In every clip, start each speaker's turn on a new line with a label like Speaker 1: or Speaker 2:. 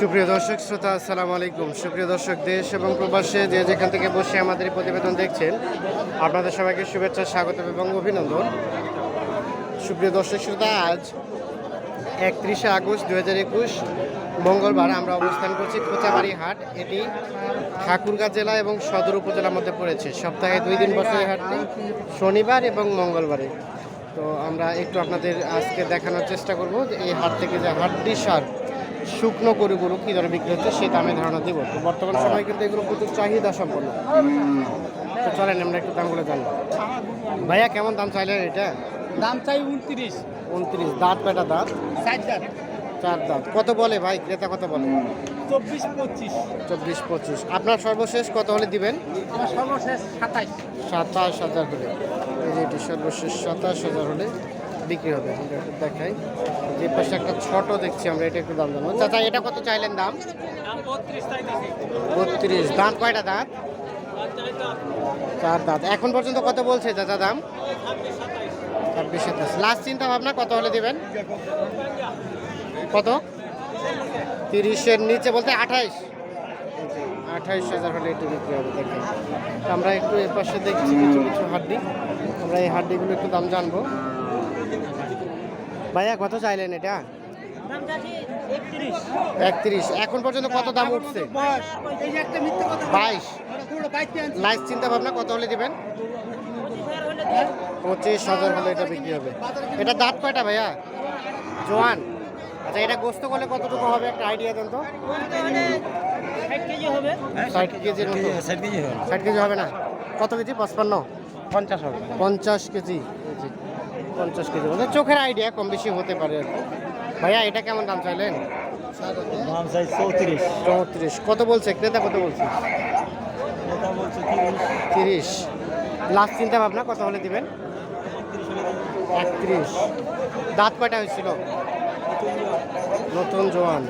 Speaker 1: সুপ্রিয় দর্শক, শ্রোতা, আসসালামু আলাইকুম। সুপ্রিয় দর্শক, দেশ এবং প্রবাসে যে যেখান থেকে বসে আমাদের প্রতিবেদন দেখছেন, আপনাদের সবাইকে শুভেচ্ছা, স্বাগত এবং অভিনন্দন। সুপ্রিয় দর্শক, শ্রোতা, আজ একত্রিশে আগস্ট দু হাজার একুশ, মঙ্গলবার আমরা অবস্থান করছি কোচাবাড়ি হাট। এটি ঠাকুরগাঁ জেলা এবং সদর উপজেলার মধ্যে পড়েছে। সপ্তাহে দুই দিন এই হাটটি, শনিবার এবং মঙ্গলবারে। তো আমরা একটু আপনাদের আজকে দেখানোর চেষ্টা করব এই হাট থেকে যে হাটটি সার শুকনো গরুগুলো কী দরে বিক্রি হচ্ছে সেই দামে ধারণা দিব। তো বর্তমান সময় কিন্তু এগুলো প্রচুর চাহিদা সম্পন্ন। তো চলেন আমরা একটু দামগুলো জানব ভাইয়া কেমন দাম চাইলেন এটা?
Speaker 2: দাম চাই উনত্রিশ।
Speaker 1: উনত্রিশ দাঁত পেটা দাঁত?
Speaker 2: ষাট দাম
Speaker 1: চার দাঁত। কত বলে ভাই ক্রেতা কত বলে?
Speaker 2: চব্বিশ পঁচিশ।
Speaker 1: চব্বিশ পঁচিশ। আপনার সর্বশেষ কত হলে দিবেন?
Speaker 2: আমার সর্বশেষ সাতাইশ
Speaker 1: সাতাশ হাজার হলে। এই যে এটি সর্বশেষ সাতাশ হাজার হলে বিক্রি হবে আমরা একটু দেখাই। যে পাশে একটা ছোট দেখছি আমরা এটা একটু দাম জানব। চাচা এটা কত চাইলেন দাম?
Speaker 2: দাম বত্রিশ
Speaker 1: দাঁত কয়টা দাঁত? চার দাঁত। এখন পর্যন্ত কত বলছে চাচা দাম? ছাব্বিশ সাতাশ লাস্ট চিন্তা ভাবনা কত হলে দেবেন? কত? তিরিশের নিচে বলতে আঠাইশ। আঠাইশ হাজার হলে একটু বিক্রি হবে দেখেন। তো আমরা একটু এর পাশে দেখছি কিছু কিছু হাড্ডি। আমরা এই হাড্ডিগুলো একটু দাম জানব। ভাইয়া কত চাইলেন এটা?
Speaker 2: একত্রিশ।
Speaker 1: এখন পর্যন্ত কত দাম উঠছে? বাইশ। লাইস চিন্তা ভাবনা কত হলে দিবেন? পঁচিশ হাজার হলে এটা বিক্রি হবে। এটা দাঁত কয়টা ভাইয়া? জোয়ান। আচ্ছা এটা গোস্ত করলে কতটুকু হবে? একটা আইডিয়া দেন তো।
Speaker 2: ষাট কেজি হবে
Speaker 1: ষাট কেজির মতো
Speaker 2: ষাট কেজি হবে
Speaker 1: না? কত কেজি? পঁচপান্ন?
Speaker 2: পঞ্চাশ হবে।
Speaker 1: পঞ্চাশ কেজি। পঞ্চাশ কেজি। মানে চোখের আইডিয়া কম বেশি হতে পারে ভাইয়া এটা কেমন দাম চাইলেন?
Speaker 2: দাম চাই চৌত্রিশ।
Speaker 1: চৌত্রিশ। কত বলছে? ক্রেতা কত বলছে?
Speaker 2: তিরিশ।
Speaker 1: তিরিশ। লাস্ট চিন্তা ভাবনা কত হলে দিবেন? একত্রিশ। দাঁত কয়টা হয়েছিল? নতুন জোয়ান।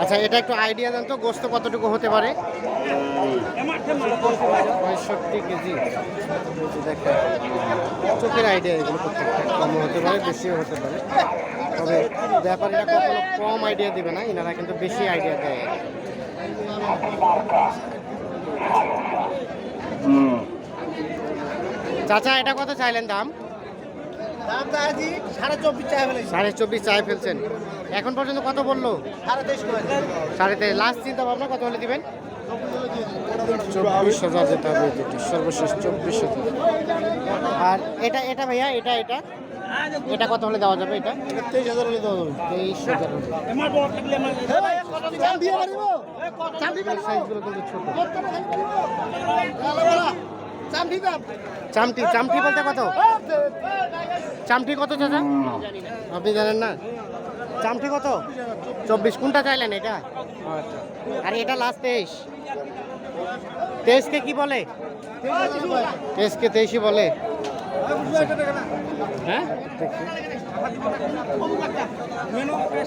Speaker 1: আচ্ছা এটা একটু আইডিয়া দেন তো গোস্ত কতটুকু হতে পারে? পঁয়ষট্টি কেজি। দেখেন চোখের আইডিয়া এগুলো প্রত্যেকটা। কম হতে পারে বেশিও হতে পারে। তবে ব্যাপারীরা কখনো কম আইডিয়া দিবে না এনারা কিন্তু বেশি আইডিয়া দেয়। চাচা এটা কত চাইলেন দাম?
Speaker 2: সাড়ে চব্বিশ চাই
Speaker 1: ফেলছেন। এখন পর্যন্ত কত বলল?
Speaker 2: সাড়ে তেইশ
Speaker 1: লাস্ট চিন্তা ভাবনা কত হলে দিবেন? চব্বিশ হাজার হবে যেটি সর্বশেষ চব্বিশ হাজার। আর এটা এটা ভাইয়া এটা এটা? এটা কত হলে দেওয়া যাবে এটা?
Speaker 2: তেইশ হাজার হলে দেওয়া যাবে।
Speaker 1: তেইশ হাজার সাইজগুলো কিন্তু ছোট। চামটি চামটি বলতে কত? চামটি কত চাচা? আপনি জানেন না? চামটি কত? চব্বিশ কোনটা চাইলেন এটা? আর এটা লাস্ট তেইশ। তেইশকে কি বলে? তেইশকে তেইশই বলে। হ্যাঁ?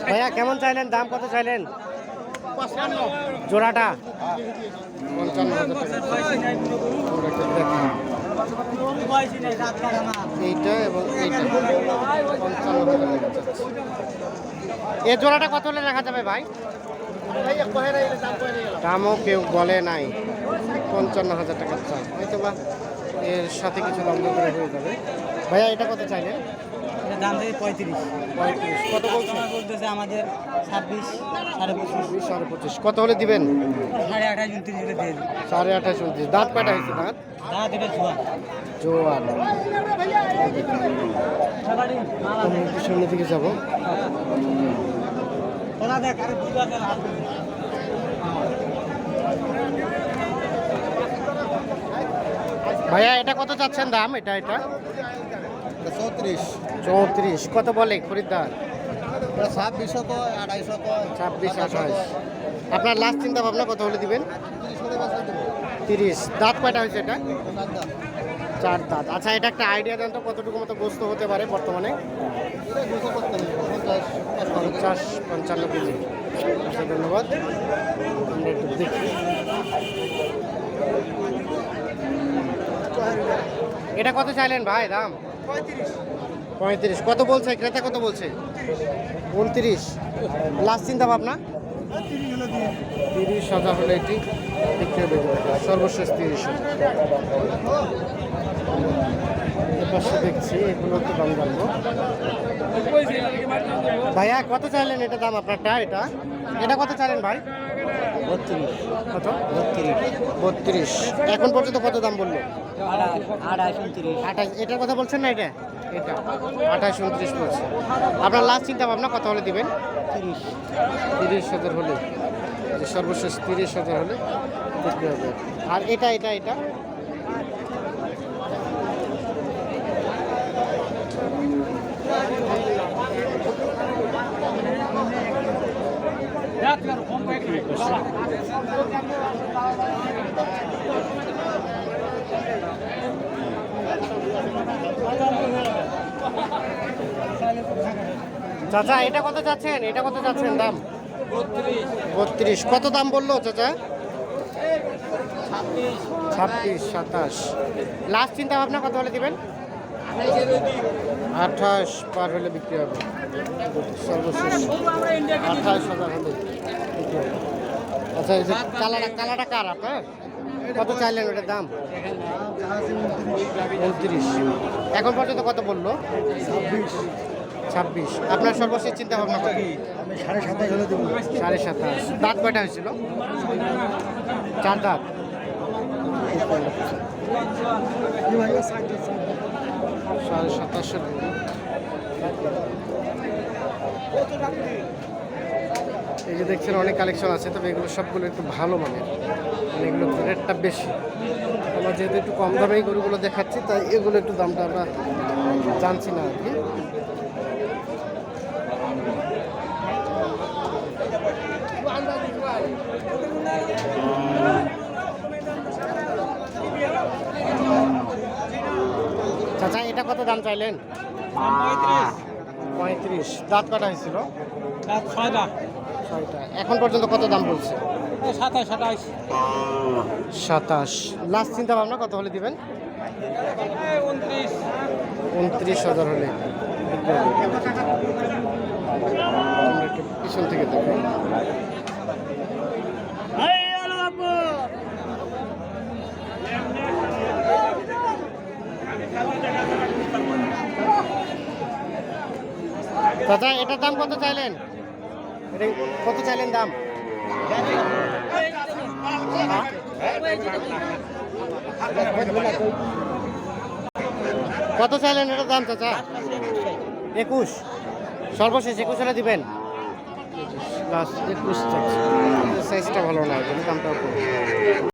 Speaker 1: ভাইয়া কেমন চাইলেন? দাম কত চাইলেন? জোড়াটা। দেখি। এইটা এবং। এ জোড়াটা কত হলে রাখা যাবে ভাই? দামও কেউ বলে নাই। পঞ্চান্ন হাজার টাকা চাই। হয়তো বা এর সাথে কিছু দর করে হয়ে যাবে। ভাইয়া এটা কত চাইলেন?
Speaker 2: দাম থেকে পঁয়ত্রিশ।
Speaker 1: পঁয়ত্রিশ। কত বলছে
Speaker 2: বলতেছে আমাদের ছাব্বিশ সাড়ে পঁচিশ।
Speaker 1: সাড়ে পঁচিশ। কত হলে দিবেন?
Speaker 2: সাড়ে আঠাশ উনত্রিশ হলে দিয়ে
Speaker 1: সাড়ে আঠাশ উনত্রিশ। দাঁত কয়টা হয়েছে দাঁত?
Speaker 2: দুটো ছোয়া
Speaker 1: জোয়ান। আমি একটু দিকে যাব। ভাইয়া এটা কত চাচ্ছেন দাম? এটা? এটা
Speaker 2: চৌত্রিশ।
Speaker 1: চৌত্রিশ কত বলে খরিদ্দার?
Speaker 2: ছাব্বিশশো আড়াইশো
Speaker 1: ছাব্বিশ আঠাশ। আপনার লাস্ট চিন্তা ভাবনা কত হলে দিবেন? তিরিশ দাঁত কয়টা হয়েছে এটা? চার দাঁত। আচ্ছা এটা একটা আইডিয়া দেন তো কতটুকু মতো গোস্ত হতে পারে বর্তমানে? পঞ্চাশ পঞ্চান্ন কেজি। আচ্ছা ধন্যবাদ। আমরা একটু দেখি। এটা কত চাইলেন ভাই দাম? পঁয়ত্রিশ। কত বলছে? ক্রেতা কত বলছে? উনত্রিশ। লাস্ট চিন্তা ভাবনা? তিরিশ হাজার হলে এটি বিক্রি সর্বশেষ তিরিশ দেখছি, এগুলো তো দাম জানব। ভাইয়া, কত চাইলেন এটা দাম আপনারটা, এটা? এটা কত চাইলেন ভাই?
Speaker 2: বত্রিশ।
Speaker 1: কত
Speaker 2: বত্রিশ।
Speaker 1: বত্রিশ। এখন পর্যন্ত কত দাম বলল?
Speaker 2: উনত্রিশ
Speaker 1: আঠাশ। এটার কথা বলছেন না এটা? এটা। আঠাশ উনত্রিশ বলছে। আপনার লাস্ট চিন্তা ভাবনা কত হলে দিবেন?
Speaker 2: তিরিশ।
Speaker 1: তিরিশ হাজার হলে। সর্বশেষ তিরিশ হাজার হলে বিক্রি হবে। আর এটা এটা এটা? চাচা, এটা কত চাচ্ছেন? এটা কত চাচ্ছেন দাম? বত্রিশ। কত দাম বলল চাচা? ছাব্বিশ, সাতাশ। লাস্ট চিন্তা ভাবনা কত হলে দিবেন? আঠাশ পার হলে বিক্রি হবে। সর্বশেষ আঠাশ হাজার হলে আচ্ছা এই যে কালাটা কালাটা কার আপনার? কত চাইলেন ওটার দাম? উনত্রিশ। এখন পর্যন্ত কত বলল? ছাব্বিশ। আপনার সর্বশেষ চিন্তা ভাবনা কত?
Speaker 2: আমি সাড়ে সাতাশ হলে দেবো।
Speaker 1: সাড়ে সাতাশ। দাঁত কয়টা হয়েছিল? চার দাঁত। সাড়ে সাতাশ এই যে দেখছেন অনেক কালেকশন আছে, তবে এগুলো সবগুলো একটু ভালো মানে এগুলো রেটটা বেশি। আমরা যেহেতু একটু কম দামেই গরুগুলো দেখাচ্ছি, তাই এগুলো একটু দামটা আমরা জানছি না আর কি চাচা এটা কত দাম চাইলেন? পঁয়ত্রিশ। দাঁত কাটা হয়েছিল?
Speaker 2: ছয়টা।
Speaker 1: ছয়টা। এখন পর্যন্ত কত দাম বলছে?
Speaker 2: সাতাশ সাতাশ
Speaker 1: সাতাশ। লাস্ট চিন্তা ভাবনা কত হলে দিবেন?
Speaker 2: উনত্রিশ।
Speaker 1: হাজার হলে। পিছন থেকে দেখি। চাচা এটার দাম কত চাইলেন? কত চাইলেন দাম? কত চাইলেন এটার দাম চাচা? একুশ। সর্বশেষ একুশ হলে দিবেন? লাস্ট একুশ সাইজটা ভালো না কম।